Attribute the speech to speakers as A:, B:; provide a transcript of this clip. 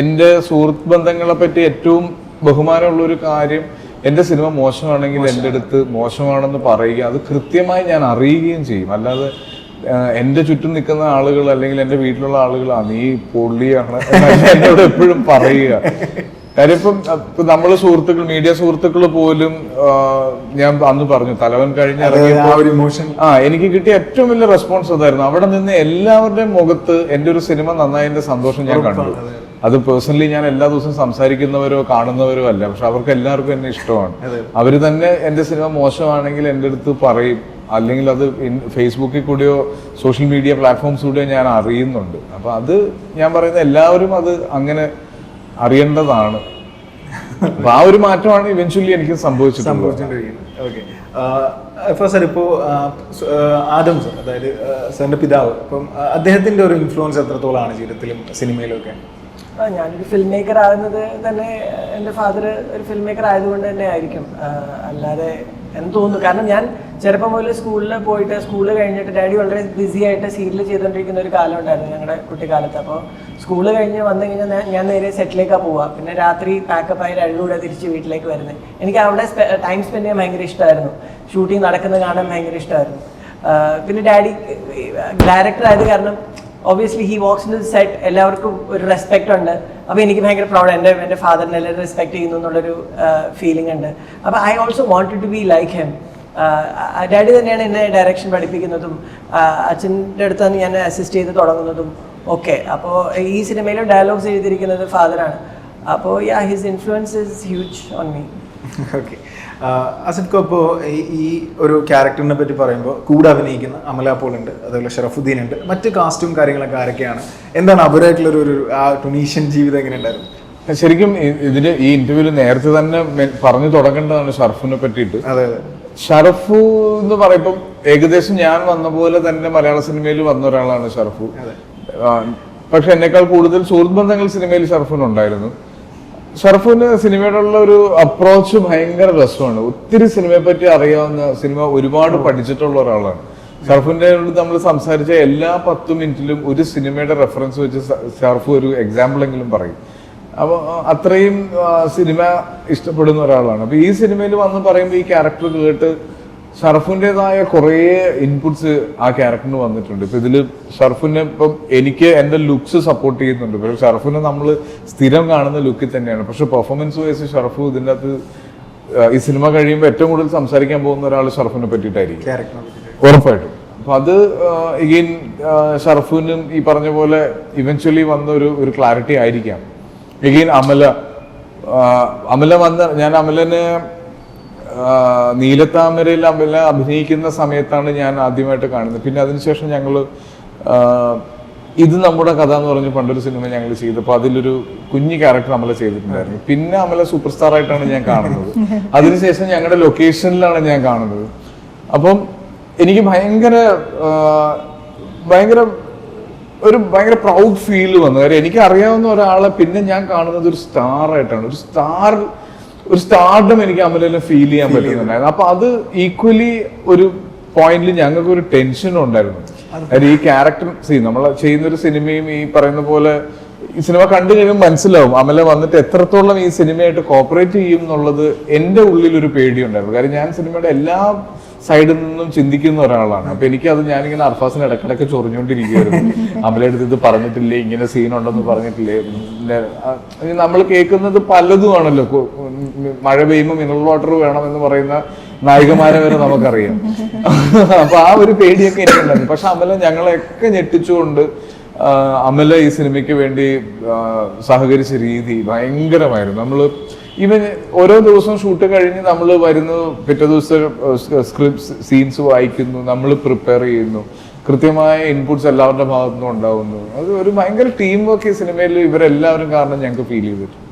A: എന്റെ സുഹൃത്ത് ബന്ധങ്ങളെ പറ്റി ഏറ്റവും ബഹുമാനമുള്ള ഒരു കാര്യം എന്റെ സിനിമ മോശമാണെങ്കിൽ എന്റെ അടുത്ത് മോശമാണെന്ന് പറയുക അത് കൃത്യമായി ഞാൻ അറിയുകയും ചെയ്യും. അല്ലാതെ എന്റെ എന്റെ ചുറ്റും നിൽക്കുന്ന ആളുകൾ അല്ലെങ്കിൽ എന്റെ വീട്ടിലുള്ള ആളുകൾ നീ പൊള്ളിയാണ് എന്നോട് എപ്പോഴും പറയുക. കാര്യം ഇപ്പം നമ്മൾ സുഹൃത്തുക്കൾ മീഡിയ സുഹൃത്തുക്കൾ പോലും ഞാൻ അന്ന് പറഞ്ഞു തലവൻ കഴിഞ്ഞ്
B: ആ
A: എനിക്ക് കിട്ടിയ ഏറ്റവും വലിയ റെസ്പോൺസ് അതായിരുന്നു. അവിടെ നിന്ന് എല്ലാവരുടെയും മുഖത്ത് എന്റെ ഒരു സിനിമ നന്നായതിന്റെ സന്തോഷം ഞാൻ കണ്ടു. അത് പേഴ്സണലി ഞാൻ എല്ലാ ദിവസവും സംസാരിക്കുന്നവരോ കാണുന്നവരോ അല്ല. പക്ഷെ അവർക്ക് എല്ലാവർക്കും എന്നെ ഇഷ്ടമാണ്. അവർ തന്നെ എന്റെ സിനിമ മോശമാണെങ്കിൽ എന്റെ അടുത്ത് പറയും. അല്ലെങ്കിൽ അത് ഫേസ്ബുക്കിൽ കൂടിയോ സോഷ്യൽ മീഡിയ പ്ലാറ്റ്ഫോംസ് കൂടിയോ ഞാൻ അറിയുന്നുണ്ട്. അപ്പൊ അത് ഞാൻ പറയുന്ന എല്ലാവരും അത് അങ്ങനെ അറിയേണ്ടതാണ്. അപ്പൊ ആ ഒരു മാറ്റമാണ് ഇവൻച്വലി എനിക്ക് സംഭവിച്ചിട്ടുള്ളത്.
B: സർ ഇപ്പോ ആദം സർ അതായത് സാറിന്റെ പിതാവ്. ഇപ്പം അദ്ദേഹത്തിന്റെ ഒരു ഇൻഫ്ലുവൻസ് എത്രത്തോളമാണ് ജീവിതത്തിലും സിനിമയിലും ഒക്കെ
C: ആ, ഞാനൊരു ഫിലിം മേക്കർ ആകുന്നത് തന്നെ എന്റെ ഫാദർ ഒരു ഫിലിം മേക്കർ ആയതുകൊണ്ട് തന്നെ ആയിരിക്കും. അല്ലാതെ എന്ന് തോന്നുന്നു. കാരണം ഞാൻ ചെറുപ്പം മുതൽ സ്കൂളിൽ പോയിട്ട് സ്കൂൾ കഴിഞ്ഞിട്ട് ഡാഡി വളരെ ബിസി ആയിട്ട് സീരിയൽ ചെയ്തുകൊണ്ടിരിക്കുന്ന ഒരു കാലം ഉണ്ടായിരുന്നു ഞങ്ങളുടെ കുട്ടിക്കാലത്ത്. അപ്പോൾ സ്കൂൾ കഴിഞ്ഞ് വന്നു കഴിഞ്ഞാൽ ഞാൻ- നേരെ സെറ്റിലേക്കാണ് പോവുക പിന്നെ രാത്രി പാക്കപ്പ് ആയി രണ്ടുകൂടെ തിരിച്ച് വീട്ടിലേക്ക് വരുന്നത് എനിക്ക് അവിടെ ടൈം സ്പെൻഡ് ചെയ്യാൻ ഭയങ്കര ഇഷ്ടമായിരുന്നു. ഷൂട്ടിംഗ് നടക്കുന്നത് കാണാൻ ഭയങ്കര ഇഷ്ടമായിരുന്നു. പിന്നെ ഡാഡി ഡയറക്ടർ ആയത് കാരണം obviously he walks in set എല്ലാവർക്കും ഒരു റെസ്പെക്റ്റ് ഉണ്ട്. അപ്പോൾ എനിക്ക് ഭയങ്കര പ്രൗഡ് എന്റെ എന്റെ ഫാദറിനെ എല്ലാവരും റെസ്പെക്ട് ചെയ്യുന്നു എന്നുള്ളൊരു ഫീലിംഗ് ഉണ്ട്. അപ്പോൾ I also wanted to be like him daddy തന്നെയാണ് എന്നെ ഡയറക്ഷൻ പഠിപ്പിക്കുന്നതും അച്ഛന്റെ അടുത്താണ് ഞാൻ അസിസ്റ്റ് ചെയ്ത് തുടങ്ങുന്നതും ഒക്കെ. അപ്പോൾ ഈ സിനിമയിലും ഡയലോഗ്സ് എഴുതിയിരിക്കുന്നത് ഫാദറാണ് അപ്പോൾ ya his influence is huge on me
B: okay അസിഫ്കോ ഇപ്പോൾ ഈ ഒരു ക്യാരക്ടറിനെ പറ്റി പറയുമ്പോൾ കൂടെ അഭിനയിക്കുന്ന അമല പോൾ ഉണ്ട് അതുപോലെ ഷറഫുദ്ദീൻ ഉണ്ട് മറ്റ് കാസ്റ്റും കാര്യങ്ങളൊക്കെ ആരൊക്കെയാണ്? എന്താണ് അവരായിട്ടുള്ള ഒരു ആ ടുണീഷ്യൻ ജീവിതം എങ്ങനെ ഉണ്ടായിരുന്നു?
A: ശരിക്കും ഇതിന്റെ ഈ ഇന്റർവ്യൂൽ നേരത്തെ തന്നെ പറഞ്ഞു തുടങ്ങേണ്ടതാണ് ഷർഫിനെ പറ്റിയിട്ട്.
B: അതെ അതെ.
A: ഷറഫു എന്ന് പറയുമ്പം ഏകദേശം ഞാൻ വന്ന പോലെ തന്നെ മലയാള സിനിമയിൽ വന്ന ഒരാളാണ് ഷറഫു. പക്ഷെ എന്നെക്കാൾ കൂടുതൽ സുഹൃത്ത് ബന്ധങ്ങൾ സിനിമയിൽ ഷറഫിനുണ്ടായിരുന്നു. ഷറഫിന് സിനിമയോടുള്ള ഒരു അപ്രോച്ച് ഭയങ്കര രസമാണ്. ഒത്തിരി സിനിമയെ പറ്റി അറിയാവുന്ന സിനിമ ഒരുപാട് പഠിച്ചിട്ടുള്ള ഒരാളാണ്. അടുത്ത് നമ്മൾ സംസാരിച്ച എല്ലാ പത്ത് മിനിറ്റിലും ഒരു സിനിമയുടെ റെഫറൻസ് വെച്ച് ഷറഫ് ഒരു എക്സാമ്പിൾ എങ്കിലും പറയും. അപ്പോൾ അത്രയും സിനിമ ഇഷ്ടപ്പെടുന്ന ഒരാളാണ്. അപ്പൊ ഈ സിനിമയിൽ വന്ന് പറയുമ്പോൾ ഈ ക്യാരക്ടർ കേട്ട് ഷറഫിന്റെതായ കുറേ ഇൻപുട്സ് ആ ക്യാരക്ടറിന് വന്നിട്ടുണ്ട്. ഇപ്പം ഇതിൽ ഷറഫിനെ ഇപ്പം എനിക്ക് എന്റെ ലുക്സ് സപ്പോർട്ട് ചെയ്യുന്നുണ്ട്. പക്ഷേ ഷറഫിനെ നമ്മൾ സ്ഥിരം കാണുന്ന ലുക്കിൽ തന്നെയാണ്. പക്ഷേ പെർഫോമൻസ് വൈസ് ഷറഫ് ഇതിന്റെ അകത്ത് ഈ സിനിമ കഴിയുമ്പോൾ ഏറ്റവും കൂടുതൽ സംസാരിക്കാൻ പോകുന്ന ഒരാൾ ഷറഫിനെ പറ്റിയിട്ടായിരിക്കും. ഉറപ്പായിട്ടും. അപ്പം അത് എഗെയിൻ ഷറഫുവിനും ഈ പറഞ്ഞ പോലെ ഇവൻച്വലി വന്ന ഒരു ഒരു ക്ലാരിറ്റി ആയിരിക്കാം. എഗെയിൻ അമല അമല വന്ന ഞാൻ അമലനെ നീലത്താമരയിൽ അമല അഭിനയിക്കുന്ന സമയത്താണ് ഞാൻ ആദ്യമായിട്ട് കാണുന്നത്. പിന്നെ അതിനുശേഷം ഞങ്ങൾ ഇത് നമ്മുടെ കഥ എന്ന് പറഞ്ഞ് പണ്ടൊരു സിനിമ ഞങ്ങൾ ചെയ്തു. ചെയ്തപ്പോൾ അതിലൊരു കുഞ്ഞു ക്യാരക്ടർ അമല ചെയ്തിട്ടുണ്ടായിരുന്നു. പിന്നെ അമല സൂപ്പർ സ്റ്റാർ ആയിട്ടാണ് ഞാൻ കാണുന്നത്. അതിനുശേഷം ഞങ്ങളുടെ ലൊക്കേഷനിലാണ് ഞാൻ കാണുന്നത്. അപ്പം എനിക്ക് ഭയങ്കര ഭയങ്കര ഒരു ഭയങ്കര പ്രൗഡ് ഫീൽ വന്നു. കാര്യം എനിക്ക് അറിയാവുന്ന ഒരാളെ പിന്നെ ഞാൻ കാണുന്നത് ഒരു സ്റ്റാർ ആയിട്ടാണ്. ഒരു സ്റ്റാർ ഒരു സ്റ്റാർഡം എനിക്ക് അമലിനെ ഫീൽ ചെയ്യാൻ പറ്റുന്നുണ്ടായിരുന്നു അപ്പൊ അത് ഈക്വലി ഒരു പോയിന്റിൽ ഞങ്ങൾക്ക് ഒരു ടെൻഷനും ഉണ്ടായിരുന്നു. അതായത് ഈ ക്യാരക്ടർ സീ നമ്മൾ ചെയ്യുന്ന ഒരു സിനിമയും ഈ പറയുന്ന പോലെ ഈ സിനിമ കണ്ടു കഴിയുമ്പോൾ മനസ്സിലാവും അമല വന്നിട്ട് എത്രത്തോളം ഈ സിനിമയായിട്ട് കോപ്പറേറ്റ് ചെയ്യും എന്നുള്ളത് എന്റെ ഉള്ളിൽ ഒരു പേടിയുണ്ടായിരുന്നു. കാര്യം ഞാൻ സിനിമയുടെ എല്ലാ സൈഡിൽ നിന്നും ചിന്തിക്കുന്ന ഒരാളാണ്. അപ്പൊ എനിക്കത് ഞാനിങ്ങനെ അർഫാസിന് ഇടക്കിടക്ക് ചൊറിഞ്ഞുകൊണ്ടിരിക്കുകയായിരുന്നു. അമലെടുത്ത് ഇത് പറഞ്ഞിട്ടില്ലേ ഇങ്ങനെ സീൻ ഉണ്ടെന്ന് പറഞ്ഞിട്ടില്ലേ നമ്മൾ കേൾക്കുന്നത് പലതുമാണല്ലോ മഴ പെയ്യുമ്പോൾ മിനറൽ വാട്ടർ വേണം എന്ന് പറയുന്ന നായികമാരെ വരെ നമുക്കറിയാം. അപ്പൊ ആ ഒരു പേടിയൊക്കെ എനിക്കുണ്ടായിരുന്നു. പക്ഷെ അമല ഞങ്ങളെയൊക്കെ ഞെട്ടിച്ചുകൊണ്ട് അമല ഈ സിനിമയ്ക്ക് വേണ്ടി സഹകരിച്ച രീതി ഭയങ്കരമായിരുന്നു. നമ്മൾ ഈവൻ ഓരോ ദിവസവും ഷൂട്ട് കഴിഞ്ഞ് നമ്മൾ വരുന്നു പിറ്റേ ദിവസം സ്ക്രിപ്റ്റ് സീൻസ് വായിക്കുന്നു നമ്മൾ പ്രിപ്പയർ ചെയ്യുന്നു. കൃത്യമായ ഇൻപുട്സ് എല്ലാവരുടെ ഭാഗത്തുനിന്നും ഉണ്ടാവുന്നു. അത് ഒരു ഭയങ്കര ടീം വർക്ക് ഈ സിനിമയിൽ ഇവരെല്ലാവരും കാരണം ഞങ്ങൾക്ക് ഫീൽ ചെയ്തിട്ടുണ്ട്.